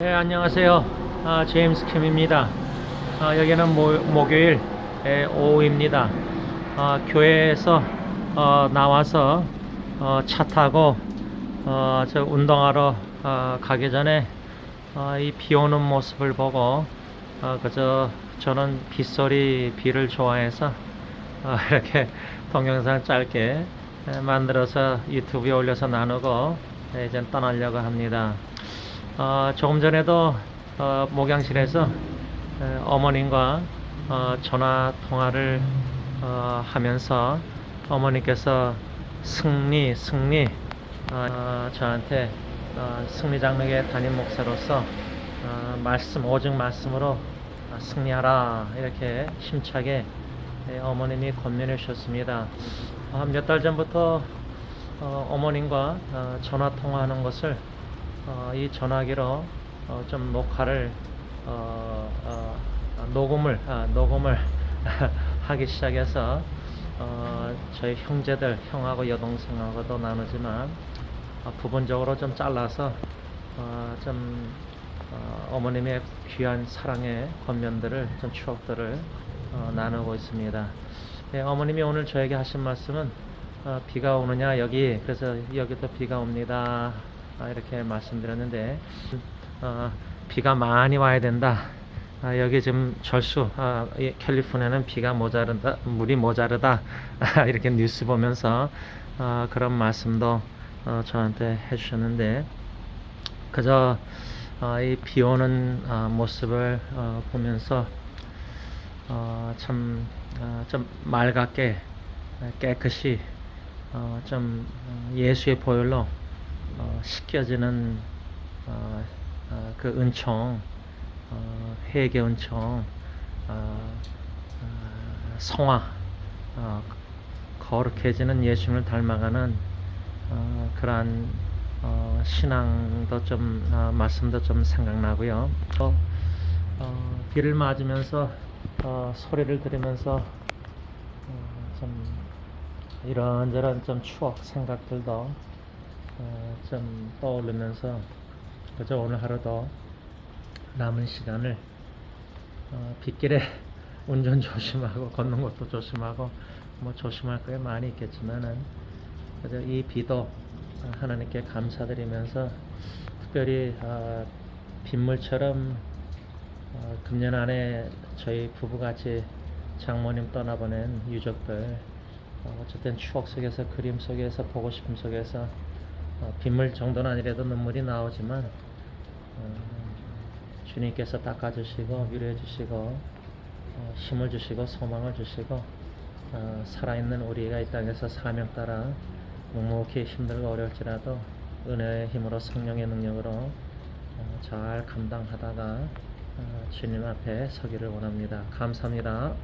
네, 안녕하세요. 아, 제임스 캠입니다. 아, 여기는 모, 목요일 예, 오후입니다. 아, 교회에서 어, 나와서 어, 차 타고 어, 저 운동하러 어, 가기 전에 어, 이비 오는 모습을 보고 어, 그저 저는 빗소리 비를 좋아해서 어, 이렇게 동영상 짧게 예, 만들어서 유튜브에 올려서 나누고 예, 이제 떠나려고 합니다. 어, 조금 전에도 어, 목양실에서 에, 어머님과 어, 전화 통화를 어, 하면서 어머니께서 승리 승리 어, 어, 저한테 어, 승리 장로의 담임 목사로서 어, 말씀 오직 말씀으로 어, 승리하라 이렇게 힘차게 예, 어머님이 권면해 주셨습니다. 어, 몇달 전부터 어, 어머님과 어, 전화 통화하는 것을 어, 이 전화기로 어, 좀 녹화를 어, 어, 어, 녹음을 아, 녹음을 하기 시작해서 어, 저희 형제들 형하고 여동생하고도 나누지만 어, 부분적으로 좀 잘라서 어, 좀 어, 어머님의 귀한 사랑의 권면들을 좀 추억들을 어, 나누고 있습니다. 네, 어머님이 오늘 저에게 하신 말씀은 어, 비가 오느냐 여기 그래서 여기도 비가 옵니다 아, 이렇게 말씀드렸는데 어, 비가 많이 와야 된다. 아, 여기 지금 절수 아, 이 캘리포니아는 비가 모자르다 물이 모자르다. 아, 이렇게 뉴스 보면서 어, 그런 말씀도 어, 저한테 해주셨는데 그저 어, 이비 오는 어, 모습을 어, 보면서 어, 참, 어, 좀 맑게, 어, 깨끗이, 어, 좀 어, 예수의 보혈로 어, 씻겨지는 어, 어, 그 은총, 어, 회개 은총, 어, 어, 성화, 어, 거룩해지는 예수님을 닮아가는 어, 그러한 어, 신앙도 좀 어, 말씀도 좀 생각나고요. 또 어, 비를 맞으면서 어, 소리를 들으면서 어, 좀 이런저런 좀 추억 생각들도 어, 좀 떠오르면서 그저 오늘 하루도 남은 시간을 어, 빗길에 운전 조심하고 걷는 것도 조심하고 뭐 조심할 게 많이 있겠지만은 그저 이 비도 하나님께 감사드리면서 특별히 어, 빗물처럼 어, 금년 안에 저희 부부같이 장모님 떠나보낸 유족들 어, 어쨌든 추억 속에서 그림 속에서 보고 싶음 속에서 어, 빗물 정도는 아니라도 눈물이 나오지만 어, 주님께서 닦아주시고 위로해 주시고 어, 힘을 주시고 소망을 주시고 어, 살아있는 우리가 이 땅에서 사명 따라 묵묵히 힘들고 어려울지라도 은혜의 힘으로 성령의 능력으로 어, 잘 감당하다가 어, 주님 앞에 서기를 원합니다. 감사합니다.